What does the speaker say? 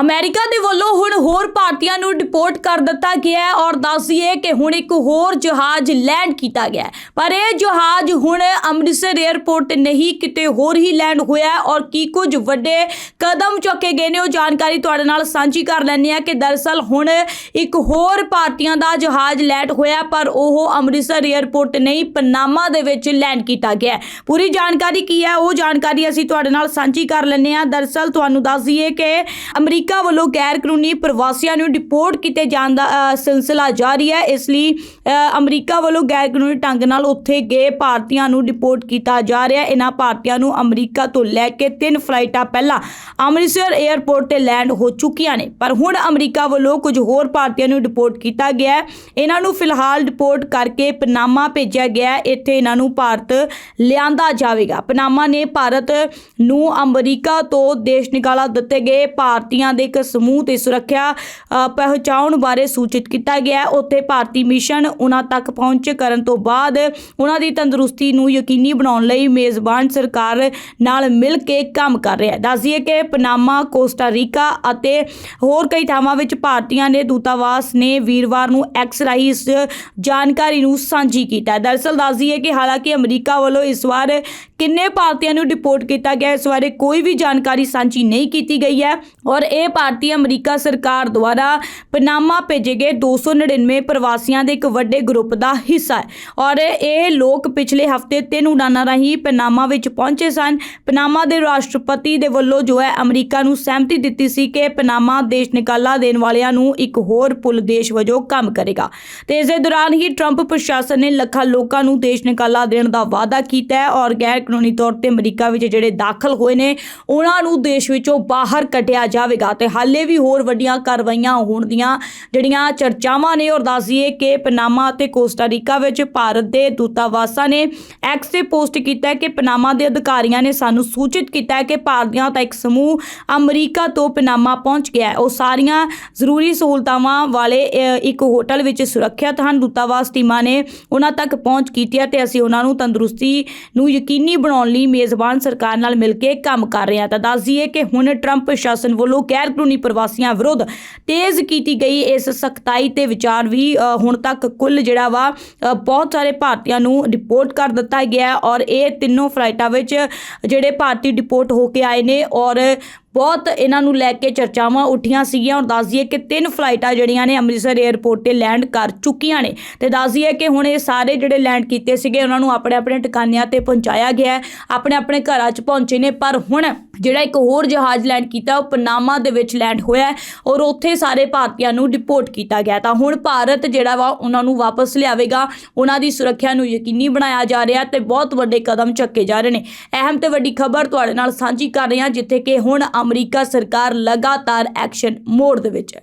America ਦੇ ਵੱਲੋਂ ਹੁਣ ਹੋਰ ਭਾਰਤੀਆਂ ਨੂੰ ਡਿਪੋਰਟ ਕਰ ਦਿੱਤਾ ਗਿਆ ਹੈ ਔਰ ਦੱਸ ਦਈਏ ਕਿ ਹੁਣ ਇੱਕ ਹੋਰ ਜਹਾਜ਼ ਲੈਂਡ ਕੀਤਾ ਗਿਆ ਪਰ ਇਹ ਜਹਾਜ਼ ਹੁਣ ਅੰਮ੍ਰਿਤਸਰ 에ਅਰਪੋਰਟ ਨਹੀਂ, ਕਿਤੇ ਹੋਰ ਹੀ ਲੈਂਡ ਹੋਇਆ ਔਰ ਕੀ ਕੁਝ ਵੱਡੇ ਕਦਮ ਚੁੱਕੇ ਗਏ ਨੇ, ਉਹ ਜਾਣਕਾਰੀ ਤੁਹਾਡੇ ਨਾਲ ਸਾਂਝੀ ਕਰ ਲੈਂਦੇ ਆ ਕਿ ਦਰਅਸਲ ਹੁਣ ਇੱਕ ਹੋਰ ਭਾਰਤੀਆਂ ਦਾ ਜਹਾਜ਼ ਲੈਂਡ ਹੋਇਆ ਪਰ ਉਹ ਅੰਮ੍ਰਿਤਸਰ 에ਅਰਪੋਰਟ ਨਹੀਂ, ਪਨਾਮਾ ਦੇ ਵਿੱਚ ਲੈਂਡ ਕੀਤਾ ਗਿਆ ਪੂਰੀ ਜਾਣਕਾਰੀ ਕੀ ਹੈ, ਉਹ ਜਾਣਕਾਰੀ ਅਸੀਂ ਤੁਹਾਡੇ ਨਾਲ ਸਾਂਝੀ ਕਰ ਲੈਂਦੇ ਆ ਦਰਅਸਲ ਤੁਹਾਨੂੰ ਦੱਸ ਦਈਏ ਕਿ ਅਮਰੀਕਾ ਅਮਰੀਕਾ ਵੱਲੋਂ ਗੈਰ ਕਾਨੂੰਨੀ ਪ੍ਰਵਾਸੀਆਂ ਨੂੰ ਡਿਪੋਰਟ ਕੀਤੇ ਜਾਣ ਦਾ ਸਿਲਸਿਲਾ ਜਾਰੀ ਹੈ। ਇਸ ਲਈ ਅਮਰੀਕਾ ਵੱਲੋਂ ਗੈਰ ਕਾਨੂੰਨੀ ਢੰਗ ਨਾਲ ਉੱਥੇ ਗਏ ਭਾਰਤੀਆਂ ਨੂੰ ਡਿਪੋਰਟ ਕੀਤਾ ਜਾ ਰਿਹਾ ਹੈ। ਇਹਨਾਂ ਭਾਰਤੀਆਂ ਨੂੰ ਅਮਰੀਕਾ ਤੋਂ ਲੈ ਕੇ ਤਿੰਨ ਫਲਾਈਟਾਂ ਪਹਿਲਾਂ ਅੰਮ੍ਰਿਤਸਰ 에ਅਰਪੋਰਟ ਤੇ ਲੈਂਡ ਹੋ ਚੁੱਕੀਆਂ ਨੇ। ਪਰ ਹੁਣ ਅਮਰੀਕਾ ਵੱਲੋਂ ਕੁਝ ਹੋਰ ਭਾਰਤੀਆਂ ਨੂੰ ਡਿਪੋਰਟ ਕੀਤਾ ਗਿਆ ਹੈ। ਇਹਨਾਂ ਨੂੰ ਫਿਲਹਾਲ ਡਿਪੋਰਟ ਕਰਕੇ ਪਨਾਮਾ ਭੇਜਿਆ ਗਿਆ ਹੈ। ਇੱਥੇ ਇਹਨਾਂ ਨੂੰ ਭਾਰਤ ਲਿਆਂਦਾ ਜਾਵੇਗਾ। ਪਨਾਮਾ ਨੇ ਭਾਰਤ ਨੂੰ ਅਮਰੀਕਾ ਤੋਂ ਦੇਸ਼ ਨਿਕਾਲਾ ਦਿੱਤੇ ਗਏ ਭਾਰਤੀਆਂ ਦੇ ਇੱਕ ਸਮੂਹ ਤੇ ਸੁਰੱਖਿਆ ਪਹੁੰਚਾਉਣ ਬਾਰੇ ਸੂਚਿਤ ਕੀਤਾ ਗਿਆ। ਉੱਥੇ ਭਾਰਤੀ ਮਿਸ਼ਨ ਉਹਨਾਂ ਤੱਕ ਪਹੁੰਚ ਕਰਨ ਤੋਂ ਬਾਅਦ ਉਹਨਾਂ ਦੀ ਤੰਦਰੁਸਤੀ ਨੂੰ ਯਕੀਨੀ ਬਣਾਉਣ ਲਈ ਮੇਜ਼ਬਾਨ ਸਰਕਾਰ ਨਾਲ ਮਿਲ ਕੇ ਕੰਮ ਕਰ ਰਿਹਾ ਹੈ। ਦੱਸਦੀਏ ਕਿ ਪਨਾਮਾ, ਕੋਸਟਾ ਰੀਕਾ ਅਤੇ ਹੋਰ ਕਈ ਥਾਵਾਂ ਵਿੱਚ ਭਾਰਤੀਆਂ ਨੇ ਦੂਤਾਵਾਸ ਨੇ ਵੀਰਵਾਰ ਨੂੰ ਐਕਸ ਰਾਹੀਂ ਇਸ ਜਾਣਕਾਰੀ ਨੂੰ ਸਾਂਝੀ ਕੀਤਾ ਹੈ। ਦਰਅਸਲ ਦੱਸਦੀਏ ਕਿ ਹਾਲਾਂਕਿ ਅਮਰੀਕਾ ਵੱਲੋਂ ਇਸ ਵਾਰ ਕਿੰਨੇ ਭਾਰਤੀਆਂ ਨੂੰ ਡਿਪੋਰਟ ਕੀਤਾ ਗਿਆ, ਇਸ ਬਾਰੇ ਕੋਈ ਵੀ ਜਾਣਕਾਰੀ ਸਾਂਝੀ ਨਹੀਂ ਕੀਤੀ ਗਈ ਹੈ ਔਰ ਇਹ ਭਾਰਤੀ ਅਮਰੀਕਾ ਸਰਕਾਰ ਦੁਆਰਾ ਪਨਾਮਾ ਭੇਜੇ ਗਏ 299 ਪ੍ਰਵਾਸੀਆਂ ਦੇ ਇੱਕ ਵੱਡੇ ਗਰੁੱਪ ਦਾ ਹਿੱਸਾ ਹੈ। ਔਰ ਇਹ ਲੋਕ ਪਿਛਲੇ ਹਫ਼ਤੇ ਤਿੰਨ ਉਡਾਨਾਂ ਰਾਹੀਂ ਪਨਾਮਾ ਵਿੱਚ ਪਹੁੰਚੇ ਸਨ। ਪਨਾਮਾ ਦੇ ਰਾਸ਼ਟਰਪਤੀ ਦੇ ਵੱਲੋਂ ਜੋ ਹੈ ਅਮਰੀਕਾ ਨੂੰ ਸਹਿਮਤੀ ਦਿੱਤੀ ਸੀ ਕਿ ਪਨਾਮਾ ਦੇਸ਼ ਨਿਕਾਲਾ ਦੇਣ ਵਾਲਿਆਂ ਨੂੰ ਇੱਕ ਹੋਰ ਪੁਲ ਦੇਸ਼ ਵਜੋਂ ਕੰਮ ਕਰੇਗਾ। ਤੇ ਇਸ ਦੇ ਦੌਰਾਨ ਹੀ ਟਰੰਪ ਪ੍ਰਸ਼ਾਸਨ ਨੇ ਲੱਖਾਂ ਲੋਕਾਂ ਨੂੰ ਦੇਸ਼ ਨਿਕਾਲਾ ਦੇਣ ਦਾ ਵਾਅਦਾ ਕੀਤਾ ਹੈ ਔਰ ਗੈਰ ਕਾਨੂੰਨੀ ਤੌਰ ਤੇ ਅਮਰੀਕਾ ਵਿੱਚ ਜਿਹੜੇ ਦਾਖਲ ਹੋਏ ਨੇ, ਉਹਨਾਂ ਨੂੰ ਦੇਸ਼ ਵਿੱਚੋਂ ਬਾਹਰ ਕੱਢਿਆ ਜਾਵੇਗਾ। ਤੇ ਹਾਲੇ ਵੀ ਹੋਰ ਵੱਡੀਆਂ ਕਾਰਵਾਈਆਂ ਹੋਣ ਦੀਆਂ ਜਿਹੜੀਆਂ ਚਰਚਾਵਾਂ ਨੇ ਔਰ ਦੱਸੀਏ ਕਿ ਪਨਾਮਾ ਅਤੇ ਕੋਸਟਾ ਰੀਕਾ ਵਿੱਚ ਭਾਰਤ ਦੇ ਦੂਤਾਵਾਸਾਂ ਨੇ ਐਕਸ ਤੇ ਪੋਸਟ ਕੀਤਾ ਕਿ ਪਨਾਮਾ ਦੇ ਅਧਿਕਾਰੀਆਂ ਨੇ ਸਾਨੂੰ ਸੂਚਿਤ ਕੀਤਾ ਹੈ ਕਿ ਭਾਰਤੀਆਂ ਦਾ ਇੱਕ ਸਮੂਹ ਅਮਰੀਕਾ ਤੋਂ ਪਨਾਮਾ ਪਹੁੰਚ ਗਿਆ ਹੈ। ਉਹ ਸਾਰੀਆਂ ਜ਼ਰੂਰੀ ਸਹੂਲਤਾਵਾਂ ਵਾਲੇ ਇੱਕ ਹੋਟਲ ਵਿੱਚ ਸੁਰੱਖਿਅਤ ਹਨ। ਦੂਤਾਵਾਸ ਟੀਮਾਂ ਨੇ ਉਹਨਾਂ ਤੱਕ ਪਹੁੰਚ ਕੀਤੀ ਹੈ ਤੇ ਅਸੀਂ ਉਹਨਾਂ ਨੂੰ ਤੰਦਰੁਸਤੀ ਨੂੰ ਯਕੀਨੀ ਬਣਾਉਣ ਲਈ ਮੇਜ਼ਬਾਨ ਸਰਕਾਰ ਨਾਲ ਮਿਲ ਕੇ ਕੰਮ ਕਰ ਰਹੇ ਹਾਂ। ਤਾਂ ਦੱਸ ਦਈਏ ਕਿ ਹੁਣ ਟਰੰਪ ਪ੍ਰਸ਼ਾਸਨ ਵੱਲੋਂ ਗੈਰ ਕਾਨੂੰਨੀ ਪ੍ਰਵਾਸੀਆਂ ਵਿਰੁੱਧ ਤੇਜ਼ ਕੀਤੀ ਗਈ ਇਸ ਸਖਤਾਈ ਤੇ ਵਿਚਾਰ ਵੀ ਹੁਣ ਤੱਕ ਕੁੱਲ ਜਿਹੜਾ ਵਾ ਬਹੁਤ ਸਾਰੇ ਭਾਰਤੀਆਂ ਨੂੰ ਰਿਪੋਰਟ ਕਰ ਦਿੱਤਾ ਗਿਆ ਔਰ ਇਹ ਤਿੰਨੋਂ ਫਲਾਈਟਾਂ ਵਿੱਚ ਜਿਹੜੇ ਭਾਰਤੀ ਡਿਪੋਰਟ ਹੋ ਕੇ ਆਏ ਨੇ ਔਰ ਬਹੁਤ ਇਹਨਾਂ ਨੂੰ ਲੈ ਕੇ ਚਰਚਾਵਾਂ ਉੱਠੀਆਂ ਸੀਗੀਆਂ ਔਰ ਦੱਸ ਦਈਏ ਕਿ ਤਿੰਨ ਫਲਾਈਟਾਂ ਜਿਹੜੀਆਂ ਨੇ ਅੰਮ੍ਰਿਤਸਰ 에ਅਰਪੋਰਟ ਤੇ ਲੈਂਡ ਕਰ ਚੁੱਕੀਆਂ ਨੇ। ਤੇ ਦੱਸ ਦਈਏ ਕਿ ਹੁਣ ਇਹ ਸਾਰੇ ਜਿਹੜੇ ਲੈਂਡ ਕੀਤੇ ਸੀਗੇ, ਉਹਨਾਂ ਨੂੰ ਆਪਣੇ ਆਪਣੇ ਟਿਕਾਣਿਆਂ ਤੇ ਪਹੁੰਚਾਇਆ ਗਿਆ ਆਪਣੇ ਆਪਣੇ ਘਰਾਂ 'ਚ ਪਹੁੰਚੇ ਨੇ, ਪਰ ਹੁਣ ਜਿਹੜਾ ਇੱਕ ਹੋਰ ਜਹਾਜ਼ ਲੈਂਡ ਕੀਤਾ, ਉਹ ਪਨਾਮਾ ਦੇ ਵਿੱਚ ਲੈਂਡ ਹੋਇਆ ਔਰ ਉੱਥੇ ਸਾਰੇ ਭਾਰਤੀਆਂ ਨੂੰ ਡਿਪੋਰਟ ਕੀਤਾ ਗਿਆ ਤਾਂ ਹੁਣ ਭਾਰਤ ਜਿਹੜਾ ਵਾ, ਉਹਨਾਂ ਨੂੰ ਵਾਪਸ ਲਿਆਵੇਗਾ, ਉਹਨਾਂ ਦੀ ਸੁਰੱਖਿਆ ਨੂੰ ਯਕੀਨੀ ਬਣਾਇਆ ਜਾ ਰਿਹਾ ਤੇ ਬਹੁਤ ਵੱਡੇ ਕਦਮ ਚੱਕੇ ਜਾ ਰਹੇ ਨੇ। ਅਹਿਮ ਤੇ ਵੱਡੀ ਖਬਰ ਤੁਹਾਡੇ ਨਾਲ ਸਾਂਝੀ ਕਰ ਰਹੇ ਹਾਂ, ਜਿੱਥੇ ਕਿ ਹੁਣ ਅਮਰੀਕਾ ਸਰਕਾਰ ਲਗਾਤਾਰ ਐਕਸ਼ਨ ਮੋਡ ਦੇ ਵਿੱਚ ਹੈ।